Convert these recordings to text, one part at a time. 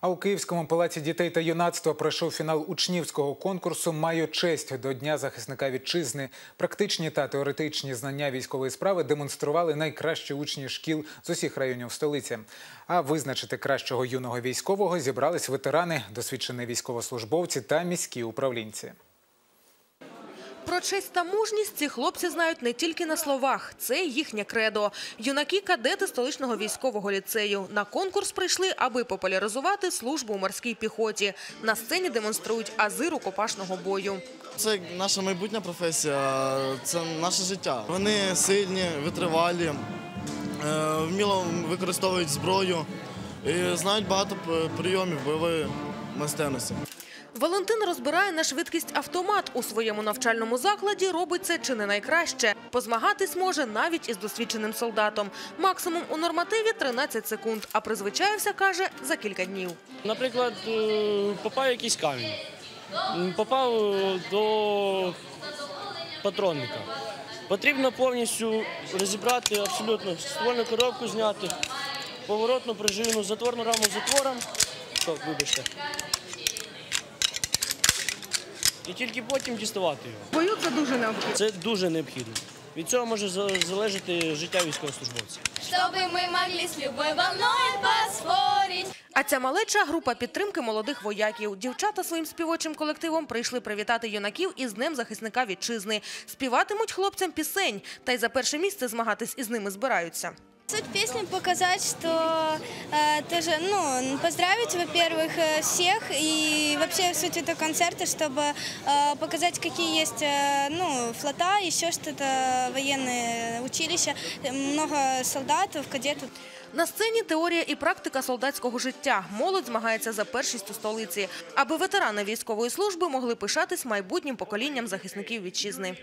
А у Київському палаці дітей та юнацтва пройшов фінал учнівського конкурсу Маю честь до Дня захисника вітчизни. Практичні та теоретичні знання військової справи демонстрували найкращі учні шкіл з усіх районів столиці. А визначити кращого юного військового зібрались ветерани, досвідчені військовослужбовці та міські управлінці. Про честь та мужність ці хлопці знають не тільки на словах. Це їхнє кредо. Юнаки-кадети столичного військового ліцею. На конкурс прийшли, аби популяризувати службу у морській піхоті. На сцені демонструють ази рукопашного бою. Це наша майбутня професія, це наше життя. Вони сильні, витривалі, е, вміло використовують зброю і знають багато прийомів бойової майстерності. Валентин розбирає на швидкість автомат. У своєму навчальному закладі робить це чи не найкраще. Позмагатись може навіть із досвідченим солдатом. Максимум у нормативі 13 секунд, а призвичаєвся, каже, за кілька днів. Наприклад, е, попав якийсь камінь, попав е, до патронника. Потрібно повністю розібрати абсолютно ствольну коробку зняти, поворотну пружину, затворну раму затвором. Стоп, вибачте. І тільки потім діставати його. Бою це дуже необхідно. Це дуже необхідно. Від цього може залежати життя військовослужбовця. Чтобы мы могли с любой волной поспорить. А ця малеча – група підтримки молодих вояків. Дівчата своїм співочим колективом прийшли привітати юнаків із Днем захисника вітчизни. Співатимуть хлопцям пісень, та й за перше місце змагатись із ними збираються. Суть песни показать, что э, тоже, ну, поздравить, во-первых, э, всех и вообще суть этого концерта, чтобы э, показать, какие есть, э, ну, флота, еще что-то, военные училища, э, много солдатов, кадетов. На сцені теорія і практика солдатського життя. Молодь змагається за першість у столиці, аби ветерани військової служби могли пишатись майбутнім поколінням захисників вітчизни.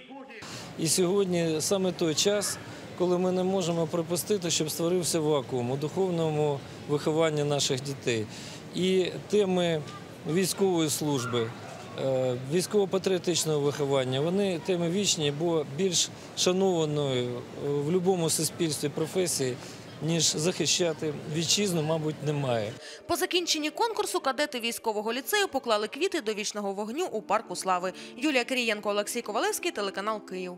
І сьогодні саме той час, коли ми не можемо припустити, щоб створився вакуум у духовному вихованні наших дітей. І теми військової служби, е, військово-патріотичного виховання, вони теми вічні, бо більш шанованої е, в будь-якому суспільстві професії, ніж захищати вітчизну, мабуть, немає. По закінченні конкурсу кадети військового ліцею поклали квіти до вічного вогню у парку слави. Юлія Кирієнко, Олексій Ковалевський, телеканал Київ.